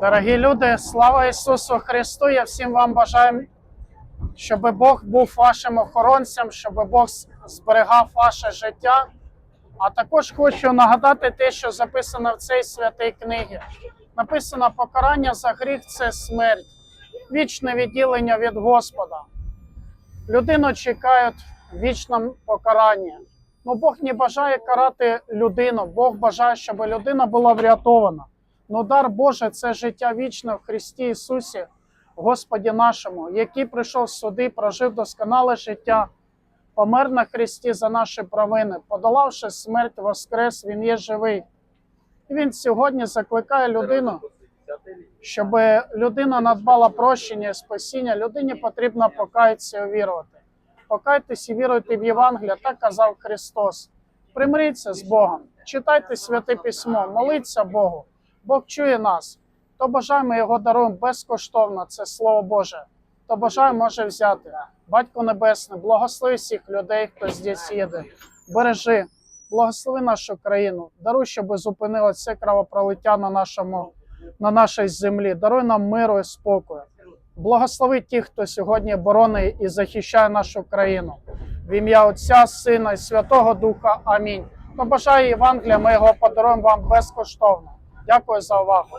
Дорогі люди, слава Ісусу Христу! Я всім вам бажаю, щоб Бог був вашим охоронцем, щоб Бог зберігав ваше життя. А також хочу нагадати те, що записано в цій святій книгі. Написано: покарання за гріх це смерть, вічне відділення від Господа. Людину чекають в вічному покаранні. Ну, Бог не бажає карати людину, Бог бажає, щоб людина була врятована. Ну, дар Божий це життя вічне в Христі Ісусі, Господі нашому, який прийшов сюди, прожив досконале життя, помер на Христі за наші провини, подолавши смерть, воскрес, Він є живий. І Він сьогодні закликає людину, щоб людина надбала прощення і спасіння, людині потрібно покаятися і вірувати. Покайтесь і віруйте в Євангелія, так казав Христос. Примиріться з Богом, читайте святе письмо, моліться Богу. Бог чує нас. То бажаємо його даруємо безкоштовно, це Слово Боже. То бажаємо може взяти. Батько Небесний, благослови всіх людей, хто здесь їде. Бережи, благослови нашу країну. Даруй, щоб зупинилося це кровопролиття на, нашому, на нашій землі. Даруй нам миру і спокою. Благослови тих, хто сьогодні боронить і захищає нашу країну. В ім'я Отця, Сина і Святого Духа. Амінь. Побажаю Євангелія, ми його подаруємо вам безкоштовно. Дякую за увагу.